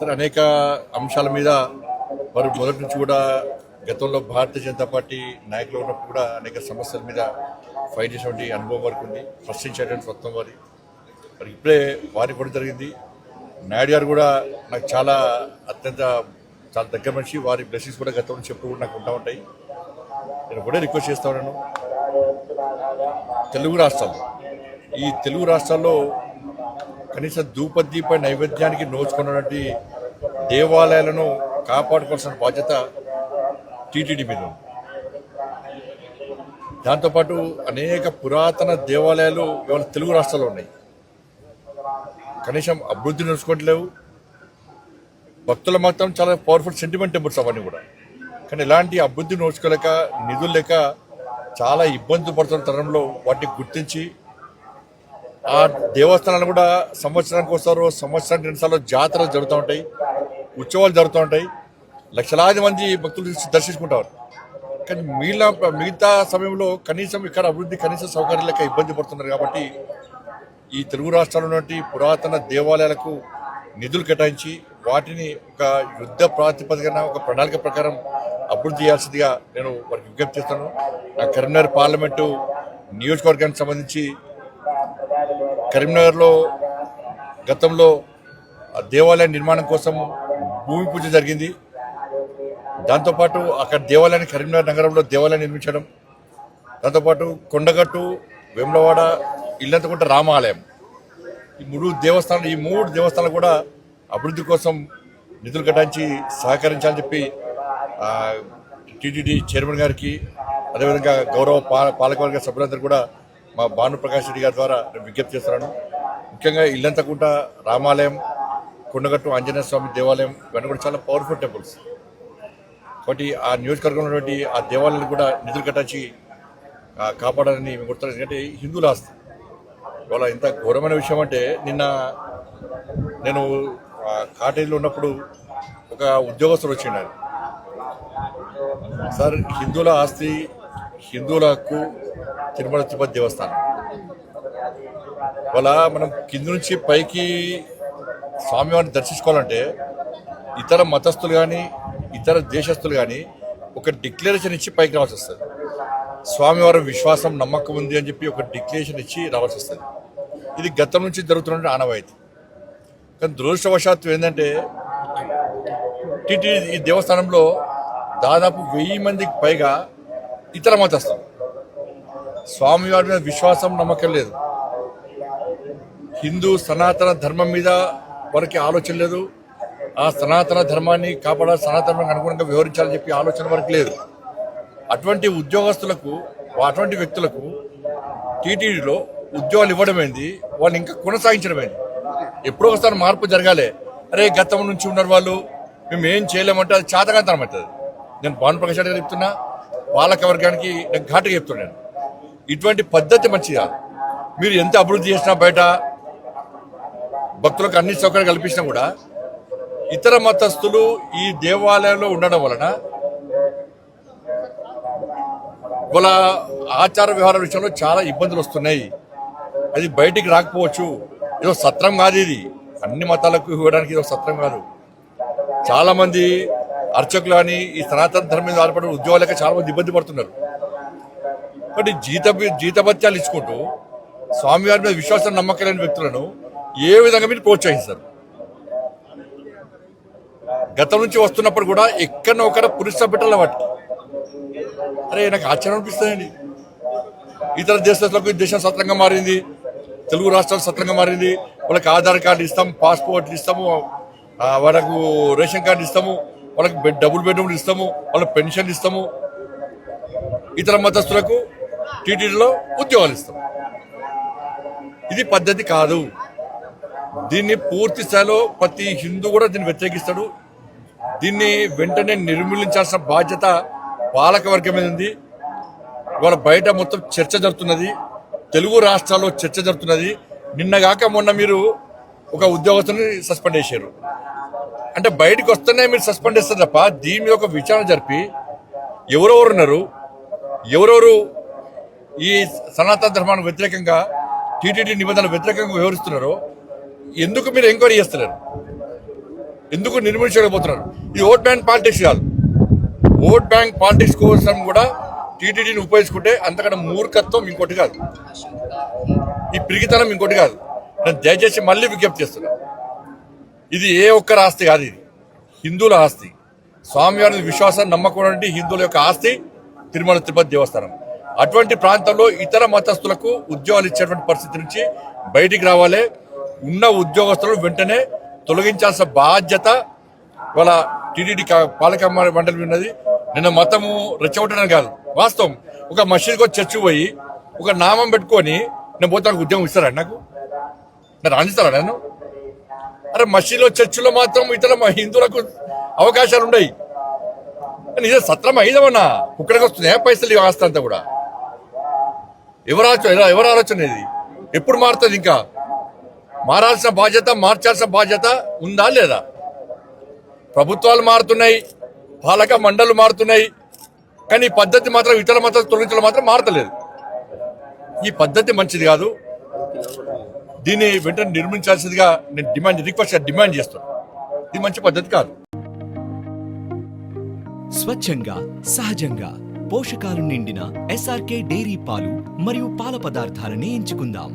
సరే అనేక అంశాల మీద వారు మొదటి నుంచి కూడా గతంలో భారతీయ జనతా పార్టీ నాయకులు ఉన్నప్పుడు కూడా అనేక సమస్యల మీద ఫైట్ చేసినటువంటి అనుభవం వరకు ఉంది. ప్రశ్నించేటువంటి మొత్తం వారి. మరి ఇప్పుడే వారి కూడా జరిగింది. నాయుడు గారు కూడా నాకు చాలా అత్యంత చాలా దగ్గర మనిషి. వారి బ్లెస్సింగ్స్ కూడా గతం నుంచి ఎప్పుడు కూడా నాకు ఉంటా ఉంటాయి. నేను కూడా రిక్వెస్ట్ చేస్తా ఉన్నాను. తెలుగు రాష్ట్రాలు. ఈ తెలుగు రాష్ట్రాల్లో కనీసం ధూపదీప నైవేద్యానికి నోచుకున్నటువంటి దేవాలయాలను కాపాడుకోవాల్సిన బాధ్యత టీటీడీ మీద ఉంది. దాంతోపాటు అనేక పురాతన దేవాలయాలు ఇవాళ తెలుగు రాష్ట్రాల్లో ఉన్నాయి. కనీసం అభివృద్ధి నడుచుకోవట్లేవు భక్తుల మాత్రం చాలా పవర్ఫుల్ సెంటిమెంట్ టెంపుల్స్ అవన్నీ కూడా. కానీ ఇలాంటి అభివృద్ధి నోచుకోలేక నిధులు లేక చాలా ఇబ్బంది పడుతున్న తరంలో వాటిని గుర్తించి ఆ దేవస్థానాలు కూడా సంవత్సరానికి ఒకసారి సంవత్సరానికి రెండుసార్లు జాతరలు జరుగుతూ ఉంటాయి ఉత్సవాలు జరుగుతూ ఉంటాయి. లక్షలాది మంది భక్తులు దర్శించుకుంటారు. కానీ మిగిలిన మిగతా సమయంలో కనీసం ఇక్కడ అభివృద్ధి కనీస సౌకర్యాలు లెక్క ఇబ్బంది పడుతున్నారు కాబట్టి ఈ తెలుగు రాష్ట్రాల్లో పురాతన దేవాలయాలకు నిధులు కేటాయించి వాటిని ఒక యుద్ధ ప్రాతిపదికన ఒక ప్రణాళిక ప్రకారం అభివృద్ధి చేయాల్సిందిగా నేను వారికి విజ్ఞప్తి చేస్తాను నా కరీంనగర్ పార్లమెంటు నియోజకవర్గానికి సంబంధించి కరీంనగర్లో గతంలో ఆ దేవాలయ నిర్మాణం కోసం భూమి పూజ జరిగింది. దాంతోపాటు అక్కడ దేవాలయాన్ని కరీంనగర్ నగరంలో దేవాలయం నిర్మించడం దాంతోపాటు కొండగట్టు వేములవాడ ఇల్లంతకుంట రామాలయం. ఈ మూడు దేవస్థానాలు ఈ మూడు దేవస్థానాలు కూడా అభివృద్ధి కోసం నిధులు కేటాయించి సహకరించాలని చెప్పి టీటీడీ చైర్మన్ గారికి అదేవిధంగా గౌరవ పా- పాలకవర్గ సభ్యులందరూ కూడా మా భానుప్రకాష్ రెడ్డి గారి ద్వారా నేను విజ్ఞప్తి చేస్తున్నాను. ముఖ్యంగా ఇల్లంతకుంట రామాలయం కొండగట్టు ఆంజనేయ స్వామి దేవాలయం ఇవన్నీ కూడా చాలా పవర్ఫుల్ టెంపుల్స్ కాబట్టి ఆ నియోజకవర్గంలో ఉన్నటువంటి ఆ దేవాలయాలు కూడా నిధులు కట్టించి కాపాడాలని మేము గుర్తున్నాం ఎందుకంటే హిందువుల ఆస్తి. ఇవాళ ఇంత ఘోరమైన విషయం అంటే నిన్న నేను కాటేజీలో ఉన్నప్పుడు ఒక ఉద్యోగస్తుడు వచ్చిండు సార్ హిందువుల ఆస్తి హిందువుల హక్కు తిరుమల తిరుపతి దేవస్థానం. ఇవాళ మనం కింద నుంచి పైకి స్వామివారిని దర్శించుకోవాలంటే ఇతర మతస్థులు కానీ ఇతర దేశస్తులు కానీ ఒక డిక్లరేషన్ ఇచ్చి పైకి రావాల్సి వస్తుంది. స్వామివారి విశ్వాసం నమ్మకం ఉంది అని చెప్పి ఒక డిక్లరేషన్ ఇచ్చి రావాల్సి వస్తుంది. ఇది గతం నుంచి జరుగుతున్న ఆనవాయితీ. కానీ దురదృష్టవశాత్తు ఏంటంటే టీటీ ఈ దేవస్థానంలో దాదాపు వెయ్యి మందికి పైగా ఇతర మతస్థులు. స్వామివారి మీద విశ్వాసం నమ్మకం లేదు. హిందూ సనాతన ధర్మం మీద వారికి ఆలోచన లేదు. ఆ సనాతన ధర్మాన్ని కాపాడాలి సనాతనానికి అనుగుణంగా వివరించాలని చెప్పి ఆలోచన వరకు లేదు. అటువంటి ఉద్యోగస్తులకు అటువంటి వ్యక్తులకు టీటీడీలో ఉద్యోగాలు ఇవ్వడం ఏంది? వాళ్ళు ఇంకా కొనసాగించడం ఏంది? ఎప్పుడో ఒకసారి మార్పు జరగాలి. అరే గతం నుంచి ఉన్నారు వాళ్ళు. మేము ఏం చేయలేమంటే అది చాతకాంతరం అవుతుంది. నేను భానుప్రకాష్ రెడ్డి గారు చెప్తున్నా పాలక వర్గానికి నేను ఘాటుగా చెప్తున్నాను ఇటువంటి పద్ధతి మంచిది కాదు మీరు ఎంత అభివృద్ధి చేసినా బయట భక్తులకు అన్ని సౌకర్యాలు కల్పించినా కూడా ఇతర మతస్థులు ఈ దేవాలయంలో ఉండడం వలన వాళ్ళ ఆచార వ్యవహారాల విషయంలో చాలా ఇబ్బందులు వస్తున్నాయి. అది బయటికి రాకపోవచ్చు. ఏదో సత్రం కాదు ఇది. అన్ని మతాలకు ఇవ్వడానికి ఇది ఒక సత్రం కాదు. చాలామంది అర్చకులు అని ఈ సనాతన ధర్మం మీద ఆధారపడిన ఉద్యోగాలకి చాలా మంది ఇబ్బంది పడుతున్నారు. కాబట్టి జీత జీతభత్యాలు ఇచ్చుకుంటూ స్వామివారి మీద విశ్వాసం నమ్మకం లేని వ్యక్తులను ఏ విధంగా మీరు ప్రోత్సహిస్తారు? గతం నుంచి వస్తున్నప్పుడు కూడా ఎక్కడ ఒకడ పురుష పెట్టాలి వాటికి అరే నాకు ఆశ్చర్యం అనిపిస్తుందండి. ఇతర దేశాలకు ఈ దేశం సత్రంగా మారింది తెలుగు రాష్ట్రాలు సత్రంగా మారింది. వాళ్ళకి ఆధార్ కార్డు ఇస్తాం పాస్పోర్ట్లు ఇస్తాము వాళ్ళకు రేషన్ కార్డు ఇస్తాము. వాళ్ళకి బెడ్ డబుల్ బెడ్రూమ్లు ఇస్తాము వాళ్ళకి పెన్షన్ ఇస్తాము. ఇతర మతస్థులకు టీటీడీలో ఉద్యోగాలు ఇస్తాం. ఇది పద్ధతి కాదు. దీన్ని పూర్తి స్థాయిలో ప్రతి హిందూ కూడా దీన్ని వ్యతిరేకిస్తాడు. దీన్ని వెంటనే నిర్మూలించాల్సిన బాధ్యత పాలక వర్గం మీద ఉంది. ఇవాళ బయట మొత్తం చర్చ జరుగుతున్నది తెలుగు రాష్ట్రాల్లో చర్చ జరుగుతున్నది నిన్నగాక మొన్న మీరు ఒక ఉద్యోగస్తుని సస్పెండ్ చేశారు. అంటే బయటకు వస్తేనే మీరు సస్పెండ్ చేస్తారు తప్ప దీని మీద ఒక విచారణ జరిపి ఎవరెవరు ఉన్నారు ఎవరెవరు ఈ సనాతన ధర్మానికి వ్యతిరేకంగా టీటీడీ నిబంధనలు వ్యతిరేకంగా వివరిస్తున్నారో ఎందుకు మీరు ఎంక్వైరీ చేస్తున్నారు ఎందుకు నిర్మించలేకపోతున్నారు ఈ ఓట్ బ్యాంక్ పాలిటిక్స్ కాదు. ఓట్ బ్యాంక్ పాలిటిక్స్ కోసం కూడా టీటీడీని ఉపయోగించుకుంటే అంతకన్నా మూర్ఖత్వం ఇంకోటి కాదు. ఈ పిరిగితనం ఇంకోటి కాదు. నేను దయచేసి మళ్ళీ విజ్ఞప్తి చేస్తున్నాను ఇది ఏ ఒక్కరి ఆస్తి కాదు ఇది. హిందువుల ఆస్తి. స్వామివారి విశ్వాసం నమ్మకం హిందువుల యొక్క ఆస్తి తిరుమల తిరుపతి దేవస్థానం. అటువంటి ప్రాంతంలో ఇతర మతస్థులకు ఉద్యోగాలు ఇచ్చేటువంటి పరిస్థితి నుంచి బయటికి రావాలి. ఉన్న ఉద్యోగస్తులను వెంటనే తొలగించాల్సిన బాధ్యత వాళ్ళ టీడీడీ పాలక మండలి ఉన్నది. నిన్న మతము రెచ్చగొట్టడం కాదు. వాస్తవం. ఒక మసీద్కి వచ్చి చర్చి పోయి ఒక నామం పెట్టుకొని నేను పోతే నాకు ఉద్యోగం ఇస్తారా నాకు? నేను రాణిస్తారా నేను? అరే మసీదులో చర్చిలో మాత్రం ఇతర మ- హిందువులకు అవకాశాలు ఉన్నాయి నిజ సత్రం అయిదమన్నా కుక్కడికి వస్తున్నాయా? పైసలు ఈ ఆస్తి అంతా కూడా. ఎవరు ఎలా- ఎవరు ఆలోచన ఇది? ఎప్పుడు మారుతుంది ఇంకా? మారాల్సిన బాధ్యత మార్చాల్సిన బాధ్యత ఉందా లేదా? ప్రభుత్వాలు మారుతున్నాయి పాలక మండళ్ళు మారుతున్నాయి కానీ ఈ పద్ధతి మాత్రం ఇతర మత తొలగించడం మాత్రం మారతలేదు. ఈ పద్ధతి మంచిది కాదు. దీన్ని వెంటనే నిర్మించాల్సిందిగా నేను డిమాండ్ రిక్వెస్ట్ డిమాండ్ చేస్తాను ఇది మంచి పద్ధతి కాదు. స్వచ్ఛంగా సహజంగా పోషకాలు నిండిన ఎస్ఆర్కే డైరీ పాలు మరియు పాల పదార్థాలని ఎంచుకుందాం.